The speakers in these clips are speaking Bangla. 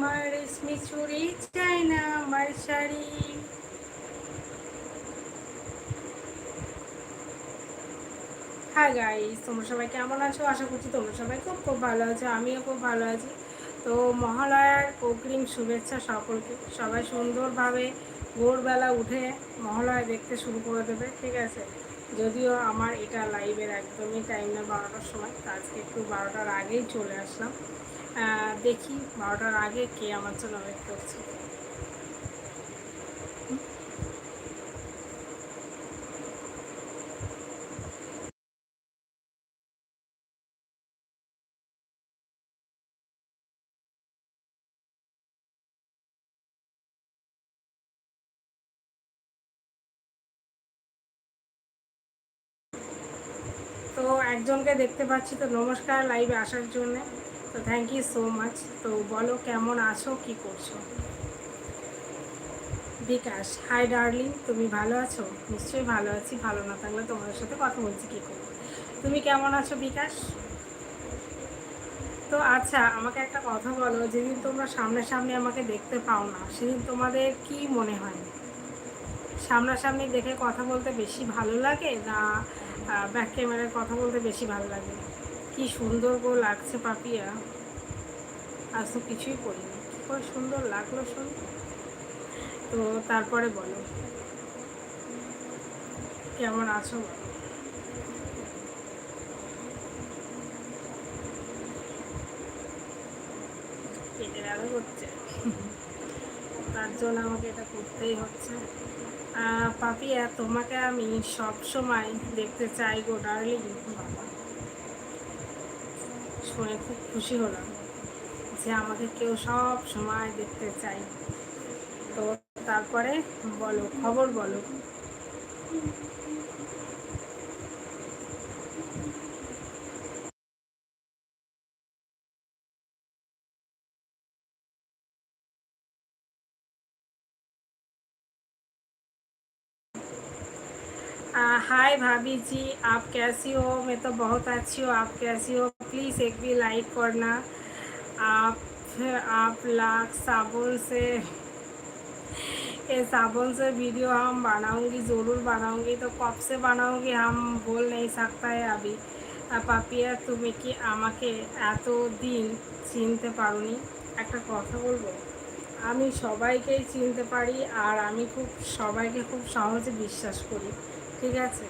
আমার রেশমি চুরি চাই না আমার শাড়ি। হাই গাইস তোমরা সবাই কেমন আছো? আশা করছি তোমরা সবাই খুব খুব ভালো আছো, আমিও খুব ভালো আছি। তো মহালয়ার অগ্রিম শুভেচ্ছা সকলকে। সবাই সুন্দরভাবে ভোরবেলা উঠে মহালয়া দেখতে শুরু করে দেবে, ঠিক আছে? যদিও আমার এটা লাইভের একদমই টাইম না বারোটার সময় আজকে একটু বারোটার আগেই চলে আসলাম। দেখি বারোটার আগে কে আমার জন্য ওয়েট করছে। তো একজনকে দেখতে পাচ্ছি তো নমস্কার লাইভে আসার জন্যে। তো থ্যাংক ইউ সো মাচ তো বলো কেমন আছো, কি করছ? বিকাশ হাই ডার্লিং তুমি ভালো আছো? নিশ্চয়ই ভালো আছি, ভালো না থাকলে তোমাদের সাথে কথা বলছি কী করব? তুমি কেমন আছো, বিকাশ? তো আচ্ছা আমাকে একটা কথা বলো, যেদিন তোমরা সামনে সামনে আমাকে দেখতে পাও না, সেদিন তোমাদের কি মনে হয়? সামনাসামনি দেখে কথা বলতে বেশি ভালো লাগে না ব্যাক ক্যামেরায় কথা বলতে বেশি ভালো লাগে? কি সুন্দর গো লাগছে পাপিয়া। আজ তো কিছুই করিনি। কী সুন্দর লাগল শুন। তো তারপরে বলো। কেমন আছো বলো? গেল হচ্ছে। তার জন্য আমাকে এটা করতেই হচ্ছে। পাপিয়া, তোমাকে আমি সব সময় দেখতে চাই গো ডার্লিং বাবা। শুনে খুব খুশি হলাম যে আমাকে কেউ সব সময় দেখতে চাই তো তারপরে বলো, খবর বলো। हाय भाभी जी आप कैसी हो मैं तो बहुत अच्छी हूँ आप कैसी हो प्लीज़ एक भी लाइक करना आप आप लाख साबुन से ये साबुन से वीडियो हम बनाऊंगी ज़रूर बनाऊंगी तो कब से बनाऊंगी हम बोल नहीं सकता है अभी পাপিয়া তুমি কি আমাকে এত দিন চিনতে পারোনি একটা কথা বলবো আমি সবাইকেই চিনতে পারি আর আমি খুব সবাইকে খুব সহজে বিশ্বাস করি ঠিক আছে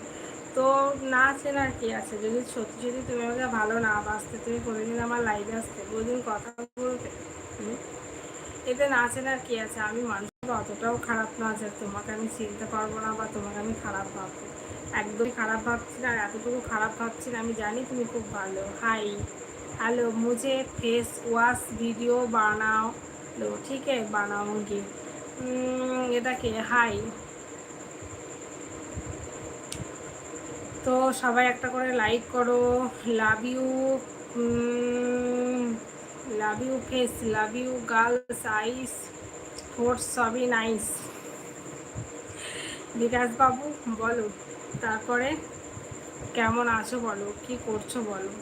তো না চেনার কি আছে? যদি সত্যি যদি তুমি আমাকে ভালো না বাঁচতে তুমি কোনোদিন আমার লাইভে আসতে, কোনোদিন কথা বলতে এতে না চেনার কি আছে? আমি মানুষকে অতটাও খারাপ না যে তোমাকে আমি চিনতে পারব না বা তোমাকে আমি খারাপ ভাববো। একদমই খারাপ ভাবছি না আর এতটুকু খারাপ ভাবছি না। আমি জানি তুমি খুব ভালো। হাই হ্যালো মুঝে ফেস ওয়াশ ভিডিও বানাও। ঠিক আছে বানাওঙ্গি এটাকে হাই তো সবাই একটা করে লাইক করো। Love you love you face love you girls ice force সবই নাইস বিকাশ বাবু, বলো, তারপরে কেমন আছো বলো, কি করছ বলো?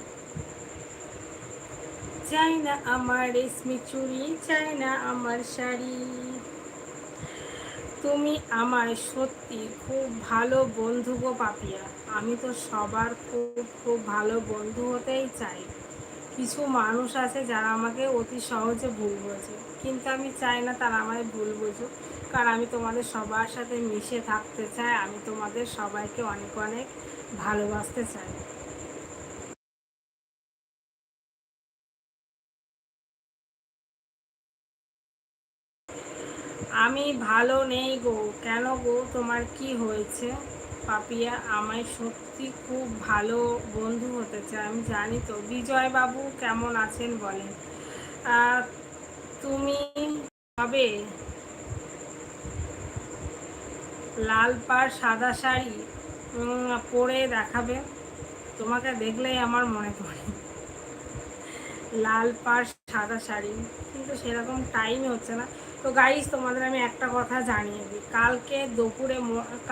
চাই না আমার রেশমি চুড়ি চাই না আমার শাড়ি। তুমি আমার সত্যি খুব ভালো বন্ধু গো পাপিয়া। আমি তো সবার খুব খুব ভালো বন্ধু হতেই চাই। কিছু মানুষ আছে যারা আমাকে অতি সহজে ভুল বোঝে, কিন্তু আমি চাই না তারা আমায় ভুল বোঝুক। কারণ আমি তোমাদের সবার সাথে মিশে থাকতে চাই, আমি তোমাদের সবাইকে অনেক অনেক ভালোবাসতে চাই। আমি ভালো নেই গো। কেন গো? তোমার কি হয়েছে? পাপিয়া, আমায় সত্যি খুব ভালো বন্ধু হতে চায়, আমি জানি তো। বিজয় বাবু কেমন আছেন বলেন। তুমি হবে লাল পাড় সাদা শাড়ি পরে দেখাবে। তোমাকে দেখলেই আমার মনে পড়ে। লাল পাড় সাদা শাড়ি, কিন্তু সেরকম টাইম হচ্ছে না। তো গাইজ তোমাদের আমি একটা কথা জানিয়ে দিই। কালকে দুপুরে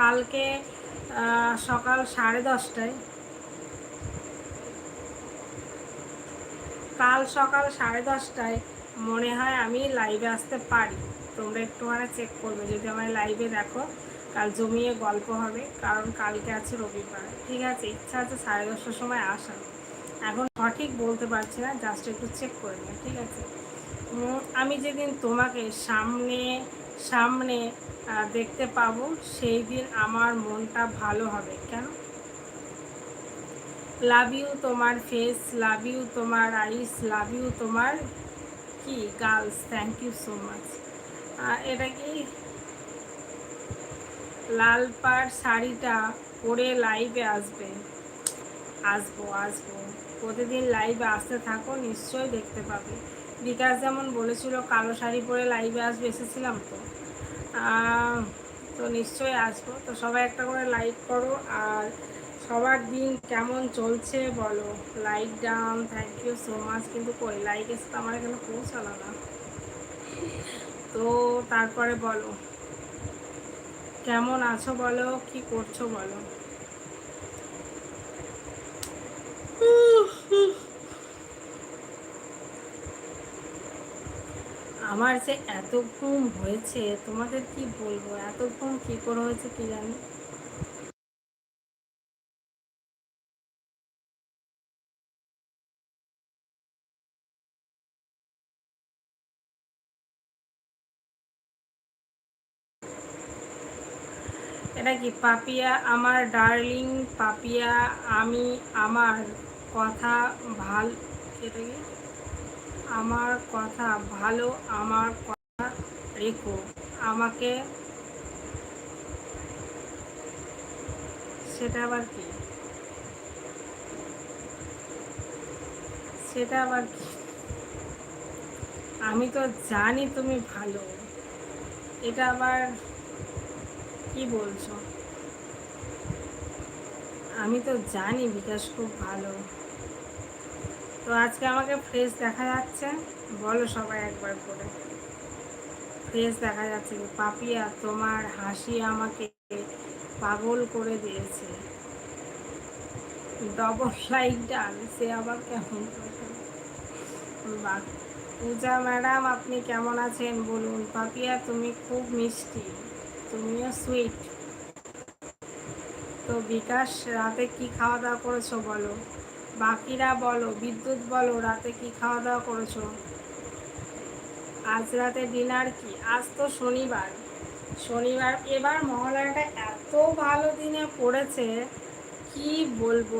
কালকে সকাল সাড়ে দশটায়, কাল সকাল সাড়ে দশটায় মনে হয় আমি লাইভে আসতে পারি। তোমরা একটুখানি চেক করবে, যদি আমার লাইভে দেখো, কাল জমিয়ে গল্প হবে, কারণ কালকে আছে রবিবার। ঠিক আছে, ইচ্ছা আছে সাড়ে দশটার সময় আসার। এখন সঠিক বলতে পারছি না জাস্ট একটু চেক করে নিও ঠিক আছে? আমি যেদিন তোমাকে সামনে সামনে দেখতে পাবো, সেই দিন আমার মনটা ভালো হবে, কেন? লাভ ইউ তোমার ফেস লাভ ইউ তোমার আইস লাভ ইউ তোমার কি? Girls thank you so much এটা কি? লাল পাড় শাড়িটা পরে লাইভে আসবে। আসব আসব। প্রতিদিন লাইভে আসতে থাকো, নিশ্চয়ই দেখতে পাবে। বিকাশ যেমন বলেছিল, কালো শাড়ি পরে লাইভে আসবে, এসেছিলাম তো। তো নিশ্চয়ই আসব। তো সবাই একটা করে লাইক করো আর সবার দিন কেমন চলছে বলো। Like down thank you so much কিন্তু কই লাইক এসে তো আমার এখানে পৌঁছালো না। তো তারপরে বলো, কেমন আছো বলো, কি করছ বলো? আমার যে এত ঘুম হয়েছে, তোমাদের কি বলব? এত ঘুম কী করে হয়েছে কি জানি? এটা কি পাপিয়া আমার ডার্লিং? পাপিয়া, আমি, আমার কথা ভালো, এটা কি? আমার কথা ভালো, আমার কথা রেখো। আমাকে সেটা আবার কি? সেটা আবার কি? আমি তো জানি তুমি ভালো। এটা আবার কি বলছো? আমি তো জানি বিকাশ খুব ভালো। তো আজকে আমাকে ফ্রেশ দেখা যাচ্ছে। বলো সবাই একবার করে। ফ্রেশ দেখা যাচ্ছে পাপিয়া তোমার হাসি আমাকে পাগল করে দিয়েছে। ডবল লাইক ডান সে আবার কেমন বাহ। পূজা ম্যাডাম, আপনি কেমন আছেন? বলুন, পাপিয়া তুমি খুব মিষ্টি, তুমিও সুইট তো বিকাশ, রাতে কি খাওয়া দাওয়া করেছ বলো? বাকিরা বলো, বিদ্যুৎ বলো, রাতে কি খাওয়া দাওয়া করেছ? আজ রাতে ডিনার কি? আজ তো শনিবার। শনিবার, এবার মহালয়াটা এত ভালো দিনে পড়েছে, কি বলব?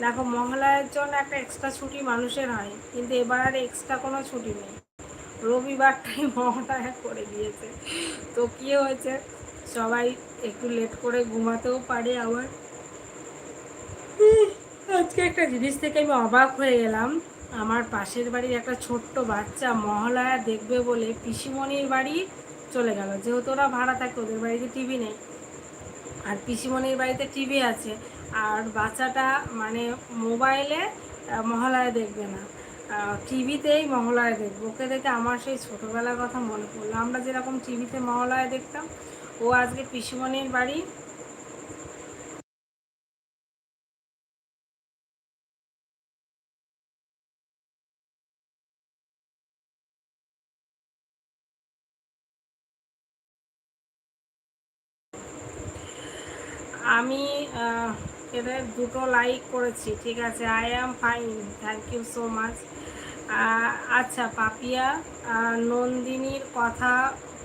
দেখো, মহালয়ার জন্য একটা এক্সট্রা ছুটি মানুষের হয়, কিন্তু এবার আর এক্সট্রা কোনো ছুটি নেই। রবিবারটাই মহালয়া করে দিয়েছে। তো কী হয়েছে? সবাই একটু লেট করে ঘুমাতেও পারে আবার। আজকে একটা জিনিস থেকে আমি অবাক হয়ে গেলাম। আমার পাশের বাড়ির একটা ছোট্ট বাচ্চা মহালয়া দেখবে বলে পিসিমণির বাড়ি চলে গেল। যেহেতু ওরা ভাড়া থাকে, ওদের বাড়িতে টিভি নেই। আর পিসিমণির বাড়িতে টিভি আছে। আর বাচ্চাটা মানে মোবাইলে মহালয়া দেখবে না। টিভিতেই মহালয়া দেখবে। ওকে দেখে আমার সেই ছোটোবেলার কথা মনে পড়ল। আমরা যেরকম টিভিতে মহালয়া দেখতাম, ও আজকে পিসিমণির বাড়ি আমি এদের দুটো লাইক করেছি, ঠিক আছে? I am fine thank you so much আচ্ছা পাপিয়া নন্দিনীর কথা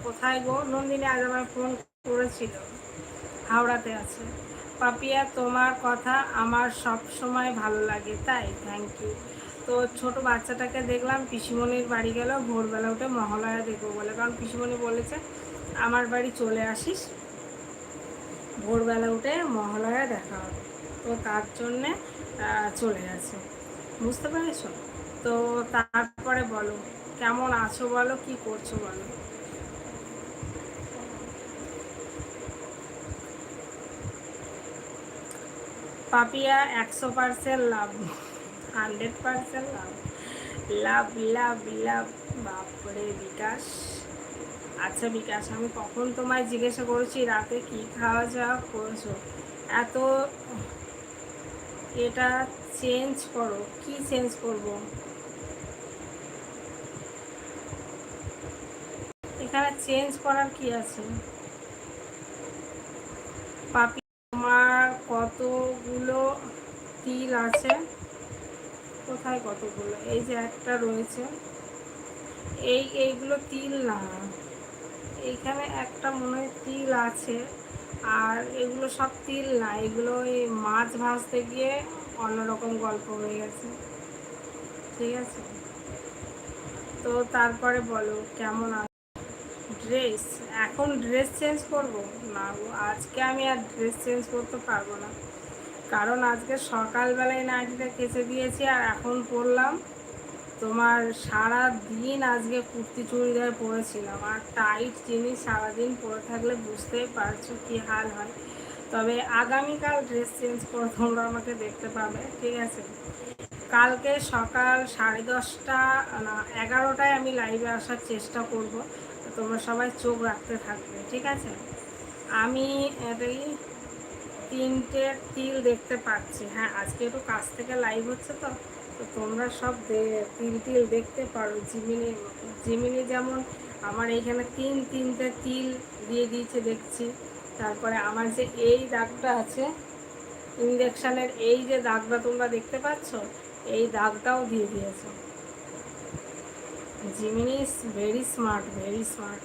কোথায় গো? নন্দিনী আজ আমার ফোন করেছিল, হাওড়াতে আছে। পাপিয়া, তোমার কথা আমার সব সময় ভালো লাগে, তাই? থ্যাংক ইউ তো ছোট বাচ্চাটাকে দেখলাম, পিসিমণির বাড়ি গেল, ভোরবেলা উঠে মহালয়া দেখব বলে। কারণ পিসিমণি বলেছে, আমার বাড়ি চলে আসিস ভোরবেলা উঠে মহালয়া দেখা হবে। তো তার জন্যে চলে গেছে। বুঝতে পেরেছ? তো তারপরে বলো, কেমন আছো বলো, কি করছ বলো? পাপিয়া একশো percent love hundred percent love. Love love love, বাপরে বিকাশ। আচ্ছা বিকাশ, আমি কখন তোমায় জিজ্ঞাসা করেছি রাতে কি খাওয়া যাওয়া করেছ? এত, এটা চেঞ্জ করো, কি চেঞ্জ করব? এখানে চেঞ্জ করার কি আছে? পাপি, তোমার কতগুলো তিল আছে? কোথায় কতগুলো? এই যে একটা রয়েছে। এই, এইগুলো তিল না। এইখানে একটা মনে হয় তিল আছে, আর এগুলো সব তিল না, এগুলো এই মাছ ভাজতে গিয়ে অন্যরকম গল্প হয়ে গেছে। ঠিক আছে? তো তারপরে বলো, কেমন ড্রেস এখন ড্রেস চেঞ্জ করব? না গো, আজকে আমি আর ড্রেস চেঞ্জ করতে পারব না। কারণ আজকে সকালবেলায় নাইটিটা কেচে দিয়েছি আর এখন পরলাম তোমার সারা দিন আজকে কুর্তি চুড়িদার পরেছিলাম। আর টাইট জিনিস সারাদিন পরে থাকলে বুঝতেই পারছ কি হাল হয়। তবে আগামীকাল ড্রেস চেঞ্জ করে তোমরা আমাকে দেখতে পাবে, ঠিক আছে? কালকে সকাল সাড়ে দশটা, না, এগারোটায় আমি লাইভে আসার চেষ্টা করব। তোমরা সবাই চোখ রাখতে থাকবে, ঠিক আছে? আমি এটাই তিনটে তিল দেখতে পাচ্ছি। হ্যাঁ আজকে একটু কাছ থেকে লাইভ হচ্ছে তো। তো তোমরা সব তিল তিল দেখতে পারো জিমিনি জিমিনি যেমন আমার এইখানে তিন, তিনটে তিল দিয়ে দিয়েছে দেখছি। তারপরে আমার যে এই দাগটা আছে ইঞ্জেকশানের এই যে দাগটা তোমরা দেখতে পাচ্ছ, এই দাগটাও দিয়ে দিয়েছে। Gemini is very smart very smart.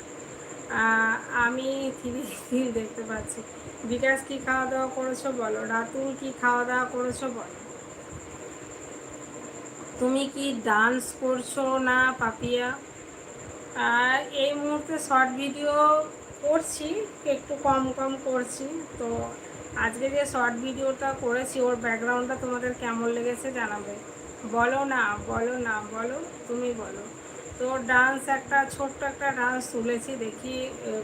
আমি থ্রি তিল দেখতে পাচ্ছি। বিকাশ কি খাওয়া দাওয়া করেছ বলো? রাতুল কি খাওয়া দাওয়া করেছ বলো? তুমি কি ডান্স করছ না, পাপিয়া? এই মুহূর্তে শর্ট ভিডিও করছি, একটু কম কম করছি। তো আজকে যে শর্ট ভিডিওটা করেছি, ওর ব্যাকগ্রাউন্ডটা তোমাদের কেমন লেগেছে জানাবে। বলো না বলো না, বলো, তুমি বলো। তো ডান্স একটা, ছোট্ট একটা ডান্স তুলেছি, দেখি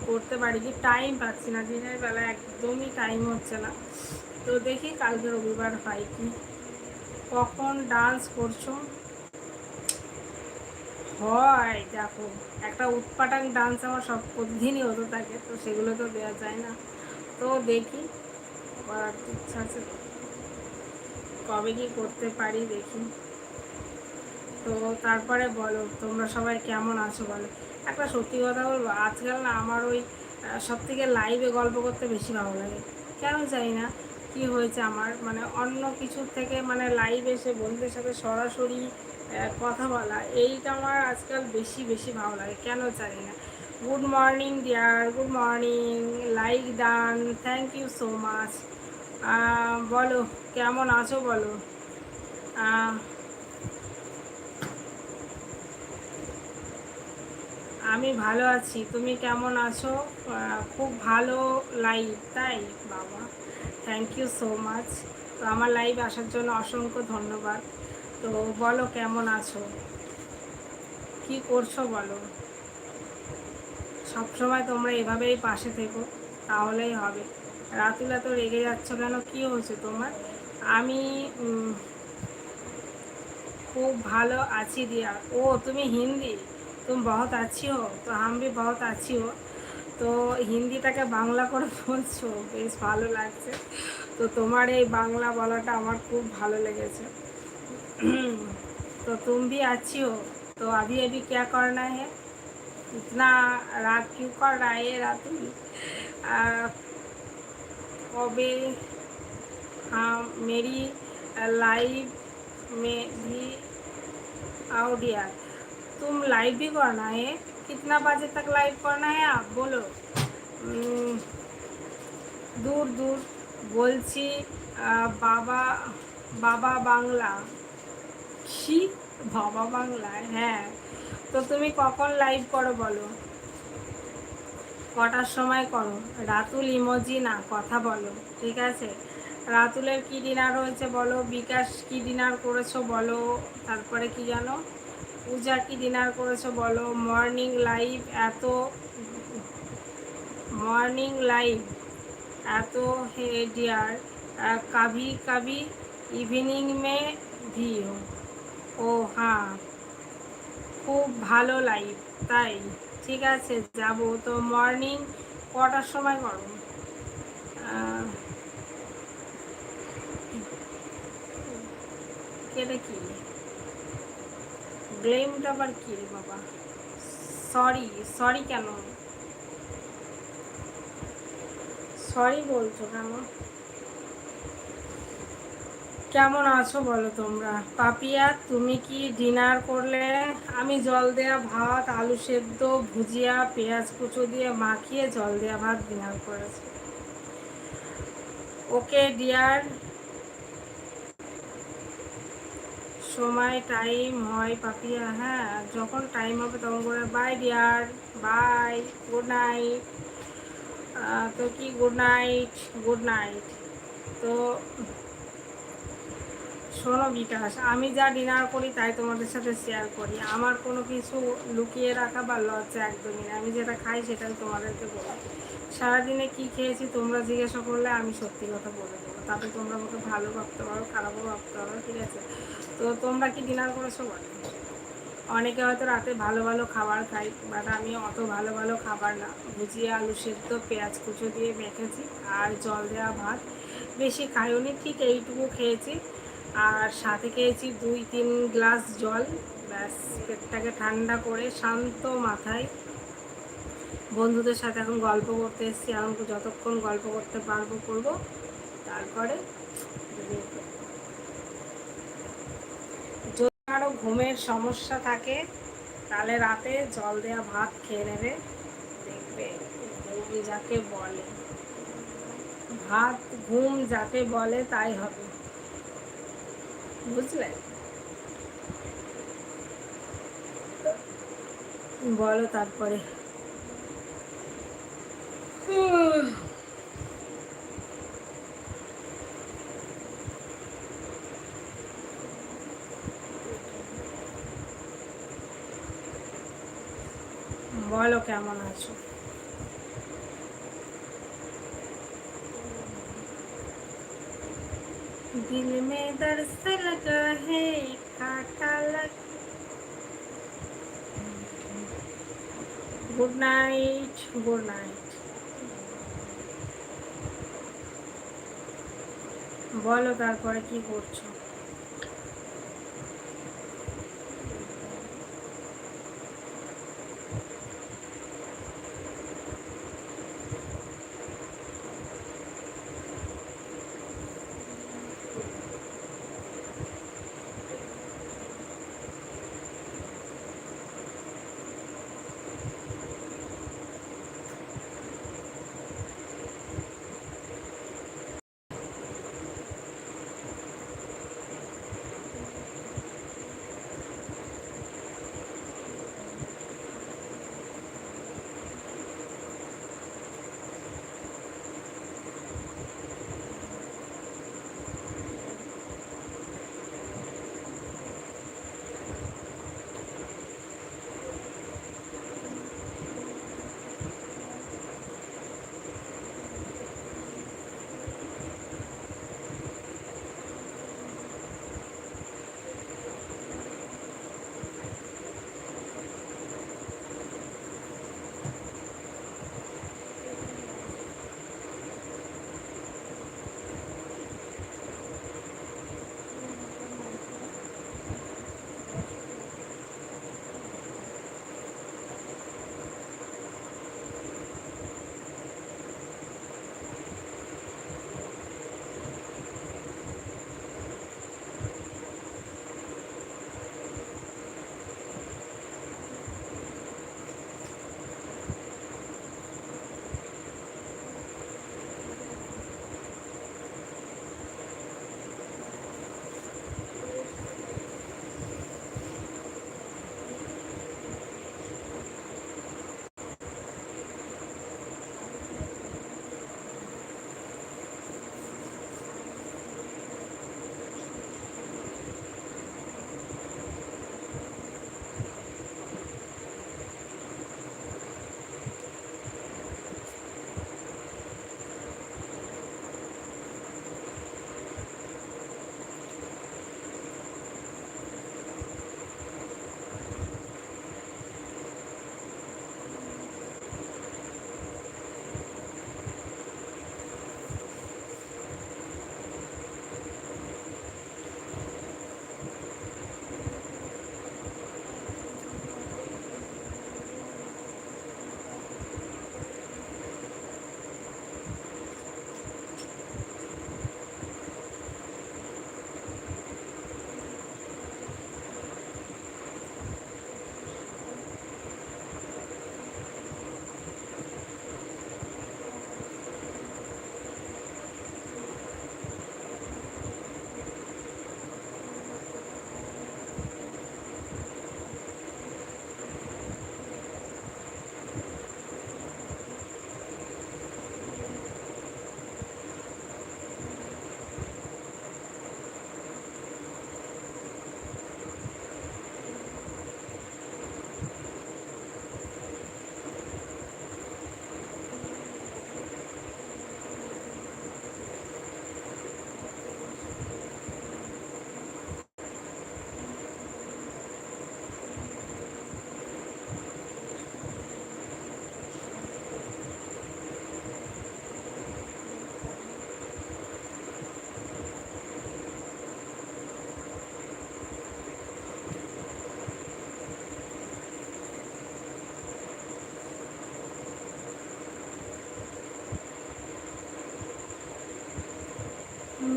করতে পারি কি? টাইম পাচ্ছি না, দিনের বেলা একদমই টাইম হচ্ছে না। তো দেখি কালকে রবিবার হয় কি। কখন ডান্স করছ? হয়, দেখো, একটা উৎপাটাং ডান্স আমার সব প্রতিদিনই হতে থাকে, তো সেগুলো তো দেওয়া যায় না। তো দেখি, করার ইচ্ছা আছে। কবে কি করতে পারি দেখি। তো তারপরে বলো, তোমরা সবাই কেমন আছো বলো? একটা সত্যি কথা বলব, আজকাল না আমার ওই সব থেকে লাইভে গল্প করতে বেশি ভালো লাগে। কেন জানি না কি হয়েছে আমার। মানে অন্য কিছুর থেকে মানে লাইভ এসে বন্ধুদের সাথে সরাসরি কথা বলা, এইটা আমার আজকাল বেশি বেশি ভালো লাগে। কেন জানি না। Good morning dear good morning like done thank you so much বলো, কেমন আছো বলো? আমি ভালো আছি। তুমি কেমন আছো? খুব ভালো লাইভ তাই? বাবা। থ্যাংক ইউ সো মাচ তো আমার লাইভ আসার জন্য অসংখ্য ধন্যবাদ। তো বলো, কেমন আছো? কি করছ বলো? সবসময় তোমরা এভাবেই পাশে থেকো, তাহলেই হবে। রাতুলা তো রেগে যাচ্ছ কেন? কি হয়েছে তোমার? আমি খুব ভালো আছি দিয়া। ও, তুমি হিন্দি? তুমি বহুত আছি হো তো আমি বহুত আছি হো তো হিন্দিটাকে বাংলা করে বলছো বেশ ভালো লাগছে তো তোমার এই বাংলা বলাটা আমার খুব ভালো লেগেছে तो तुम भी अच्छी हो तो अभी अभी क्या करना है इतना रात क्यों कर रहा है रात कबे हाँ मेरी लाइव में भी आओ डियर तुम लाइव भी करना है कितना बजे तक लाइव करना है आप बोलो दूर दूर বলছি बाबा बाबा बांगला কি বাবা বাংলায় হ্যাঁ তো তুমি কখন লাইভ করো বলো কটার সময় করো রাতুল ইমোজি না কথা বলো ঠিক আছে রাতুলের কি ডিনার হয়েছে বলো বিকাশ কি ডিনার করেছো বলো তারপরে কি জানো পূজা কি ডিনার করেছ বলো? মর্নিং লাইভ এত মর্নিং লাইভ এত হে ডিয়ার কাভি কাভি ইভিনিং মে ভিও। ও হ্যাঁ খুব ভালো লাইভ তাই। ঠিক আছে, যাব। তো মর্নিং কটার সময় করো? কেটে কি? ব্লেমটা আবার কি রে বাবা? সরি সরি কেন? সরি বলছো কেন? কেমন আছো বলো তোমরা? পাপিয়া, তুমি কি ডিনার করলে? আমি জল দেয়া ভাত, আলু সেদ্ধ, ভুজিয়া, পেঁয়াজ কুচো দিয়ে মাখিয়ে জল দেয়া ভাত ডিনার করেছি। ওকে ডিয়ার সময় টাইম হয় পাপিয়া হ্যাঁ যখন টাইম হবে তখন করে bye dear bye good night তো কি গুড নাইট গুড নাইট তো শোনো বিকাশ, আমি যা ডিনার করি তাই তোমাদের সাথে শেয়ার করি। আমার কোনো কিছু লুকিয়ে রাখা বা লজ্জা একদমই না আমি যেটা খাই সেটাই তোমাদেরকে বলি। সারাদিনে কি খেয়েছি তোমরা জিজ্ঞাসা করলে আমি সত্যি কথা বলে দেবো। তাতে তোমরা আমাকে ভালো ভাবতে পারো, খারাপও ভাবতে পারো, ঠিক আছে? তো তোমরা কি ডিনার করেছ বলো? অনেকে হয়তো রাতে ভালো ভালো খাবার খাই বাট আমি অত ভালো ভালো খাবার না। ভুজিয়ে, আলু সেদ্ধ, পেঁয়াজ কুচো দিয়ে মেখেছি আর জল দেওয়া ভাত। বেশি খাইওনি, ঠিক এইটুকু খেয়েছি। আর সাথে খেয়েছি দুই তিন গ্লাস জল। ব্যাস, পেটটাকে ঠান্ডা করে শান্ত মাথায়। বন্ধুদের সাথে এখন গল্প করতে এসেছি। এখন যতক্ষণ গল্প করতে পারব করব। তারপরে যদি কারও ঘুমের সমস্যা থাকে, তাহলে রাতে জল দেওয়া ভাত খেয়ে নেবে। দেখবে ঘুম যাকে বলে। ভাত, ঘুম যাকে বলে তাই হবে। বুঝলে? বলো তারপরে। বলো কেমন আছো दिल में दर्द लगा है काटा लग গুড নাইট গুড নাইট বলো তারপরে কি করছো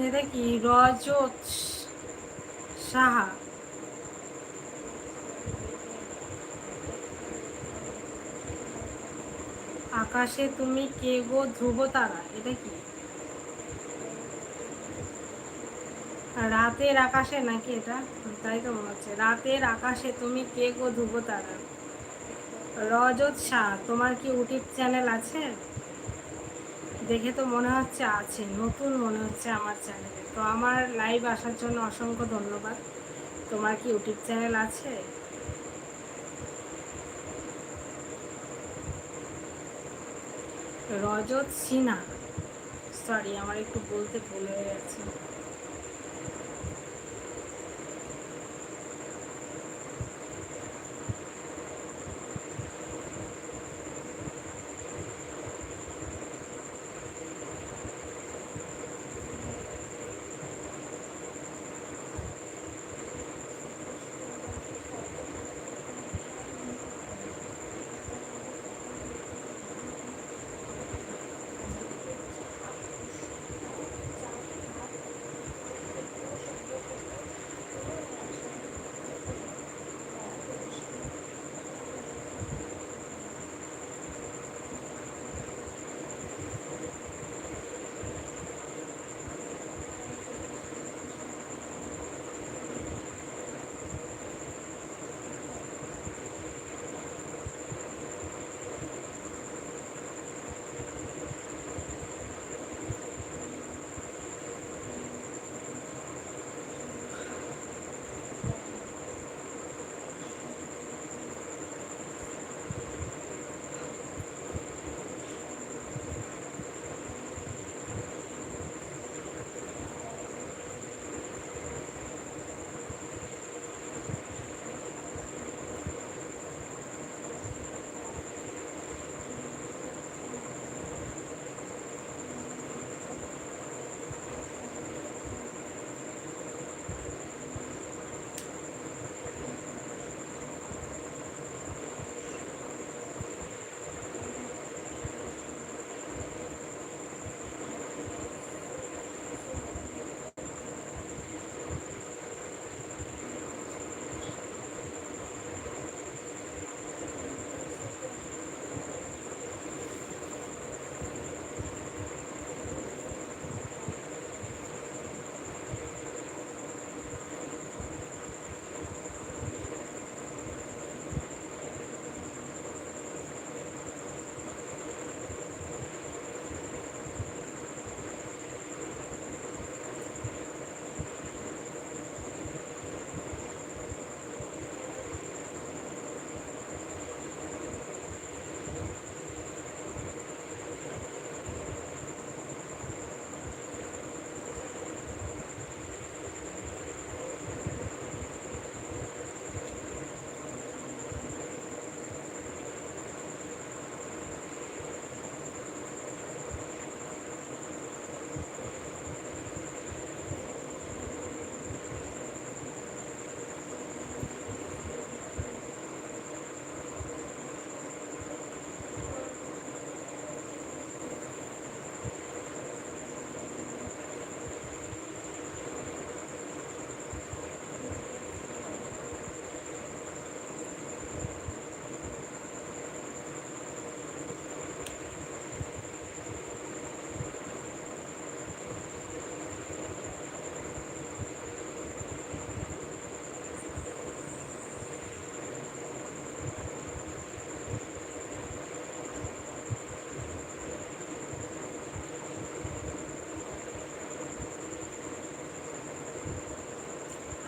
এটা কি রজত সাহা। আকাশে তুমি কে গো ধ্রুব তারা, এটা কি? রাতের আকাশে নাকি এটা? তাই তো মনে হচ্ছে। রাতের আকাশে তুমি কে গো ধ্রুব তারা? রজত শাহ তোমার কি ইউটিউব চ্যানেল আছে? দেখে তো মনে হচ্ছে আছে, নতুন মনে হচ্ছে আমার চ্যানেলে তো আমার লাইভ আসার জন্য অসংখ্য ধন্যবাদ। তোমার কি ইউটিউব চ্যানেল আছে? রজত সিনহা। সরি আমার একটু বলতে ভুল হয়ে গেছে।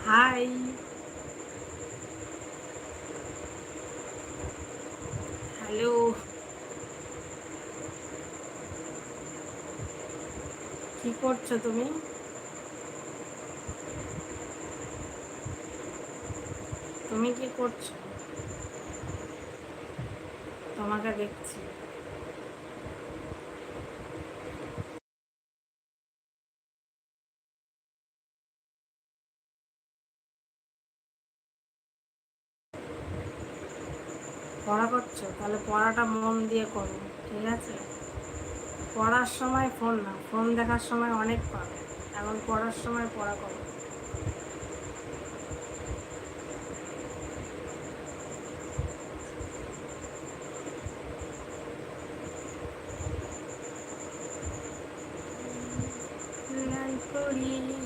হাই হ্যালো কি করছ তুমি? তুমি কি করছ? তোমাকে দেখছি। পড়াটা মন দিয়ে করুন ঠিক আছে পড়ার সময় ফোন না ফোন দেখার সময় অনেক পাবে এখন পড়ার সময় পড়া করো Thank you.